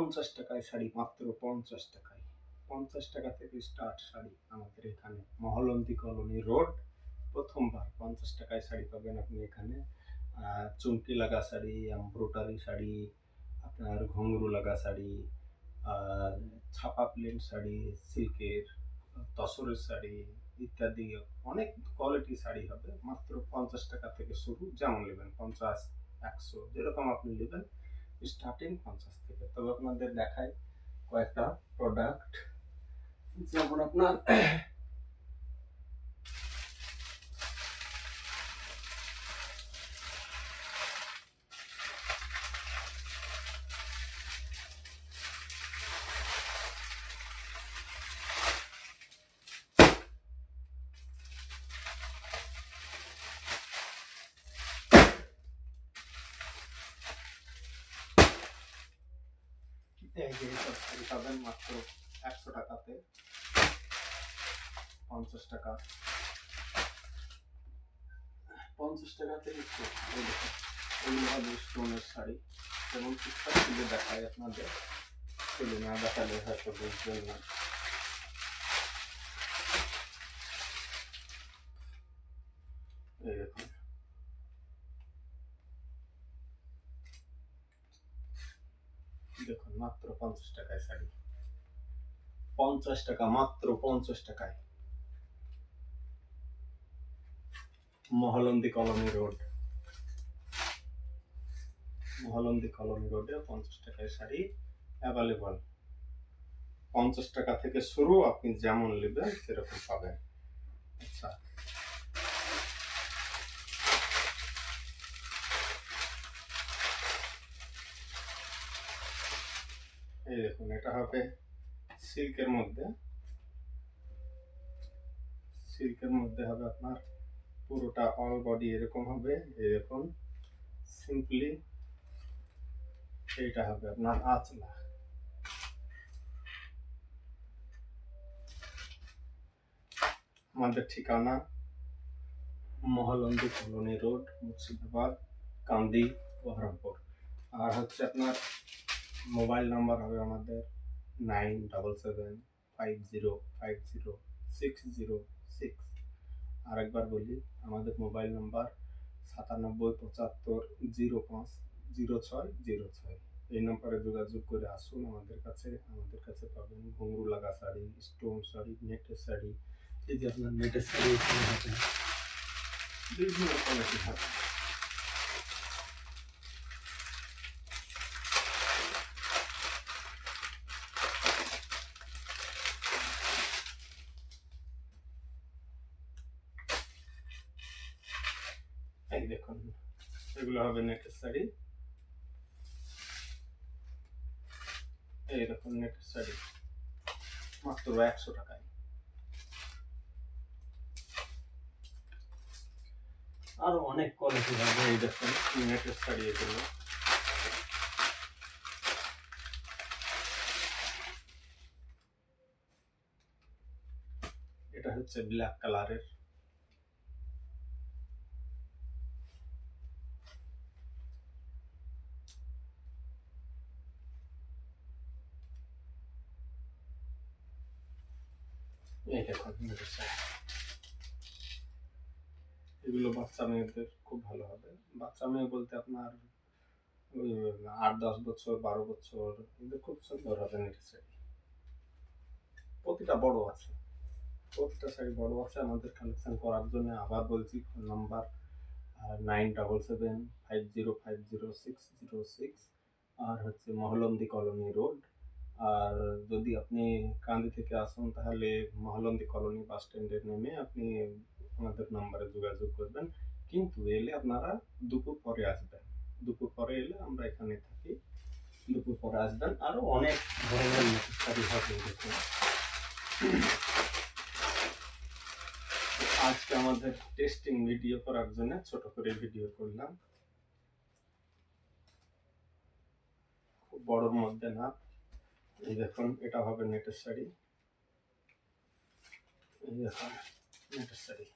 পঞ্চাশ টাকায় শাড়ি, মাত্র পঞ্চাশ টাকায়। পঞ্চাশ টাকা থেকে স্টার্ট শাড়ি আমাদের এখানে মহলন্দি কলোনি রোড। প্রথমবার পঞ্চাশ টাকায় শাড়ি পাবেন আপনি এখানে। চুমকি লাগা শাড়ি এমব্রয়ডারি শাড়ি, আপনার ঘুঙরু লাগা শাড়ি ছাপা প্লেন শাড়ি, সিল্কের তসরের শাড়ি ইত্যাদি। অনেক কোয়ালিটি শাড়ি হবে। মাত্র পঞ্চাশ টাকা থেকে শুরু। যেমন নেবেন পঞ্চাশ, একশো, যেরকম আপনি নেবেন। স্টার্টিং পঞ্চাশ থেকে। তবে আপনাদের দেখায় কয়েকটা প্রোডাক্ট যেমন আপনার এই শাড়ি পাবেন মাত্র একশো টাকাতে। পঞ্চাশ টাকা। পঞ্চাশ টাকাতে একটু স্টোনের শাড়ি যেমন ঠিকঠাক তুলে দেখায় আপনাদের। তুলে না দেখালে হয়তো বুঝবেন না। এই দেখুন দেখুন, মাত্র পঞ্চাশ টাকায় শাড়ি। পঞ্চাশ টাকা, মাত্র পঞ্চাশ টাকায়। Mahalandi colony road. Mahalandi colony রোডে পঞ্চাশ টাকায় শাড়ি অ্যাভেলেবল পঞ্চাশ টাকা থেকে শুরু আপনি যেমন নেবেন, সেরকম পাবেন। আচ্ছা এই দেখুন, এটা হবে সিল্কের মধ্যে। সিল্কের মধ্যে হবে আপনার পুরোটা অল বডি এরকম হবে। এই দেখুন সিম্পলি এইটা হবে আপনার আঁচলা। আমাদের ঠিকানা মহলন্দি কলোনি রোড, মুর্শিদাবাদ, কান্দি, বহরমপুর। আর হচ্ছে আপনার মোবাইল নাম্বার হবে আমাদের nine double seven five zero five zero six zero six. আরেকবার বলি, আমাদের মোবাইল নাম্বার সাতানব্বই পঁচাত্তর জিরো পাঁচ জিরো ছয় জিরো ছয়। এই নাম্বারে যোগাযোগ করে আসুন আমাদের কাছে। আমাদের কাছে পাবেন ঘুঙরু লাগা শাড়ি, স্টোন শাড়ি, নেটের শাড়ি, এই যে আপনার নেটের শাড়ি বিভিন্ন কোয়ালিটি হবে দেখুন, এগুলো হবে নেটের শাড়ি। এই দেখুন নেটের শাড়ি, মাত্র একশো টাকায়। আরও অনেক কোয়ালিটি হবে এই দেখুন নেটের শাড়ি এগুলো। এটা হচ্ছে ব্ল্যাক কালারের এই এগুলো বাচ্চা মেয়েদের খুব ভালো হবে। বাচ্চা মেয়ে বলতে আপনার ওই আট, দশ বছর, বারো বছর, এদের খুব সুন্দর হবে নেটের শাড়ি। প্রতিটা বড় আছে। প্রতিটা শাড়ি বড় আছে। আমাদের কালেকশন করার জন্য আবার বলছি phone number nine double seven five zero five zero six zero six আর হচ্ছে মহলন্দি কলোনি রোড আর যদি আপনি কান্দি থেকে আসুন, তাহলে মহলন্দি কলোনি বাস স্ট্যান্ডে নেমে আপনি আমাদের নাম্বারে যোগাযোগ করবেন। কিন্তু এলে আপনারা দুপুর পরে আসবেন। দুপুর পরে এলে আমরা এখানে থাকি। দুপুর পরে আসবেন। আরও অনেক ধরনের হবে আজকে আমাদের টেস্টিং ভিডিও করার জন্য ছোট করে ভিডিও করলাম। খুব বড়র মধ্যে না। এই দেখুন, এটা হবে নেটের শাড়ি এই দেখুন, নেটের শাড়ি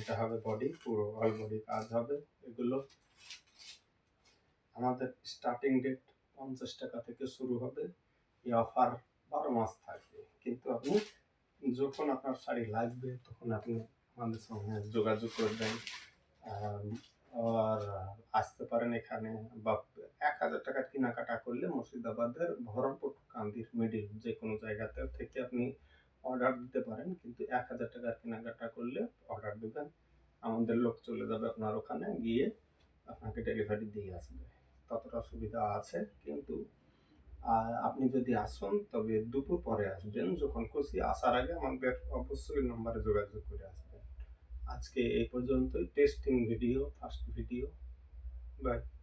এটা হবে বডি পুরো অল বডি কাজ হবে। এগুলো আমাদের স্টার্টিং ডেট পঞ্চাশ টাকা থেকে শুরু হবে। এই অফার বারো মাস থাকবে। কিন্তু আপনি যখন আপনার শাড়ি লাগবে, তখন আপনি আমাদের সঙ্গে যোগাযোগ করবেন। আসতে পারেন এখানে বা এক হাজার টাকার কেনাকাটা করলে মুর্শিদাবাদের ভরমপুর, কান্দির, মিডিল যে কোনো জায়গাতে থেকে আপনি অর্ডার দিতে পারেন। কিন্তু এক হাজার টাকার কেনাকাটা করলে অর্ডার দেবেন, আমাদের লোক চলে যাবে আপনার ওখানে, গিয়ে আপনাকে ডেলিভারি দিয়ে আসবে। ততটা সুবিধা আছে, কিন্তু আপনি যদি আসুন, তবে দুপুর পরে আসবেন। যখন খুশি আসার আগে আমাদের অবশ্যই নম্বরে যোগাযোগ করে আসবেন। আজকে এই পর্যন্তই। Testing video first video Bye.